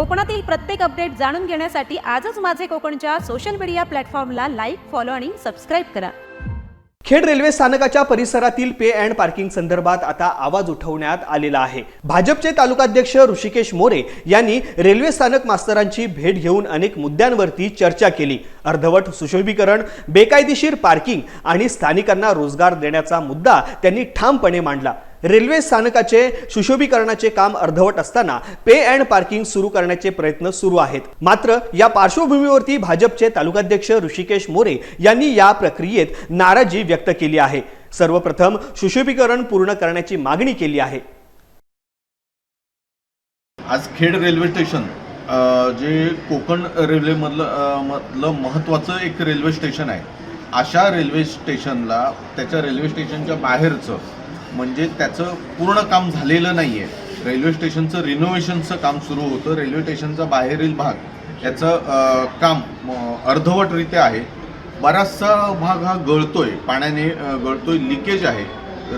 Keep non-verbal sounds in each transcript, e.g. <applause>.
कोकणातील प्रत्येक अपडेट जाणून घेण्यासाठी आजच माझे कोकणच्या सोशल मीडिया प्लॅटफॉर्मला लाईक फॉलो आणि सबस्क्राईब करा. खेड रेल्वे स्थानकाच्या परिसरातील पे अँड पार्किंग संदर्भात आता आवाज उठवण्यात आलेला आहे. भाजपचे तालुकाध्यक्ष ऋषिकेश मोरे यांनी रेल्वे स्थानक मास्तरांची भेट घेऊन अनेक मुद्द्यांवरती चर्चा केली. अर्धवट सुशोभीकरण बेकायदेशीर पार्किंग आणि स्थानिकांना रोजगार देण्याचा मुद्दा त्यांनी ठामपणे मांडला. रेल्वे स्थानकाचे सुशोभीकरणाचे काम अर्धवट असताना पे अँड पार्किंग सुरू करण्याचे प्रयत्न सुरू आहेत. मात्र या पार्श्वभूमीवरती भाजपचे तालुकाध्यक्ष ऋषिकेश मोरे यांनी या प्रक्रियेत नाराजी व्यक्त केली आहे. सर्वप्रथम सुशोभीकरण पूर्ण करण्याची मागणी केली आहे. आज खेड रेल्वे स्टेशन जे कोकण रेल्वेमधलं मधलं महत्त्वाचं एक रेल्वे स्टेशन आहे. अशा रेल्वे स्टेशनला त्याच्या रेल्वे स्टेशनच्या बाहेरचं म्हणजे त्याचं पूर्ण काम झालेलं नाही आहे रेल्वे स्टेशनचं रिनोव्हेशनचं काम सुरू होतं. रेल्वे स्टेशनचा बाहेरील भाग याचं काम अर्धवटरित्या आहे. बराचसा भाग हा गळतोय. पाण्याने गळतोय. लिकेज आहे.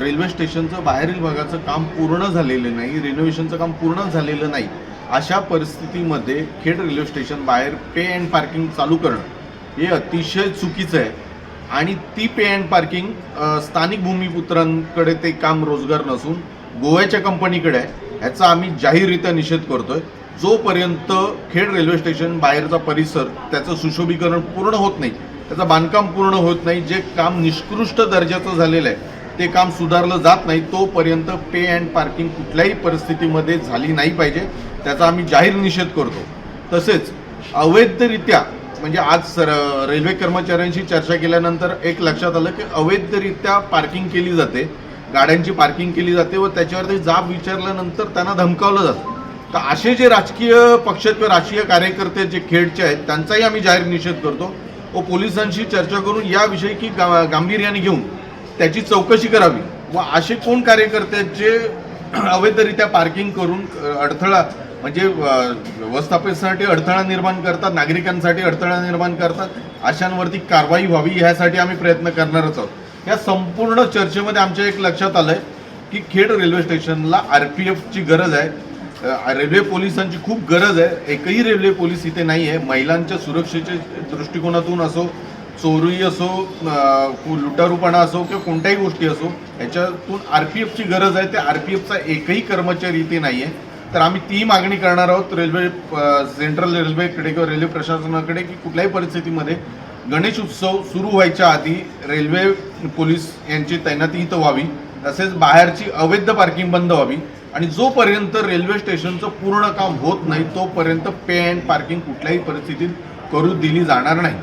रेल्वे स्टेशनचं बाहेरील भागाचं काम पूर्ण झालेलं नाही. रिनोव्हेशनचं काम पूर्ण झालेलं नाही. अशा परिस्थितीमध्ये खेड रेल्वे स्टेशन बाहेर पे अँड पार्किंग चालू करणं हे अतिशय चुकीचं आहे. आणि ती पे अँड पार्किंग स्थानिक भूमिपुत्रांकडे ते काम रोजगार नसून गोव्याच्या कंपनीकडे आहे ह्याचा आम्ही जाहीररित्या निषेध करतोय. जोपर्यंत खेड रेल्वे स्टेशन बाहेरचा परिसर त्याचं सुशोभीकरण पूर्ण होत नाही त्याचं बांधकाम पूर्ण होत नाही जे काम निष्कृष्ट दर्जाचं झालेलं आहे ते काम सुधारलं जात नाही तोपर्यंत पे अँड पार्किंग कुठल्याही परिस्थितीमध्ये झाली नाही पाहिजे त्याचा आम्ही जाहीर निषेध करतो. तसेच अवैधरित्या म्हणजे आज सर रेल्वे कर्मचाऱ्यांशी चर्चा केल्यानंतर एक लक्षात आलं की अवैधरित्या पार्किंग केली जाते गाड्यांची पार्किंग केली जाते व त्याच्यावरती जाब विचारल्यानंतर त्यांना धमकावलं जातं. तर असे जे राजकीय पक्ष किंवा राजकीय कार्यकर्ते जे खेडचे आहेत त्यांचाही आम्ही जाहीर निषेध करतो व पोलिसांशी चर्चा करून याविषयी की गा गांभीर्याने घेऊन त्याची चौकशी करावी. व असे कोण कार्यकर्ते आहेत जे <clears throat> अवैधरित्या पार्किंग करून अडथळा म्हणजे अ, व्यवस्थापनासाठी अडथळा निर्माण करतात नागरिकांसाठी अडथळा निर्माण करतात अशांवरती कारवाई व्हावी ह्यासाठी आम्ही प्रयत्न करणारच आहोत. या संपूर्ण चर्चेमध्ये आमच्या एक लक्षात आलंय की खेड रेल्वे स्टेशनला आर पी एफची गरज आहे. रेल्वे पोलिसांची खूप गरज आहे. एकही रेल्वे पोलीस इथे नाही आहे महिलांच्या सुरक्षेच्या दृष्टिकोनातून असो चोरी असो लुटारूपणा असो किंवा कोणत्याही गोष्टी असो याच्यातून आर पी एफची गरज आहे. त्या आर पी एफचा एकही कर्मचारी इथे नाही आहे तर आम्ही ती मागणी करणार आहोत रेल्वे सेंट्रल रेल्वेकडे किंवा रेल्वे प्रशासनाकडे की कुठल्याही परिस्थितीमध्ये गणेश उत्सव सुरू व्हायच्या आधी रेल्वे पोलीस यांची तैनाती इथं व्हावी. तसेच बाहेरची अवैध पार्किंग बंद व्हावी. आणि जोपर्यंत रेल्वे स्टेशनचं पूर्ण काम होत नाही तोपर्यंत पे अँड पार्किंग कुठल्याही परिस्थितीत करू दिली जाणार नाही.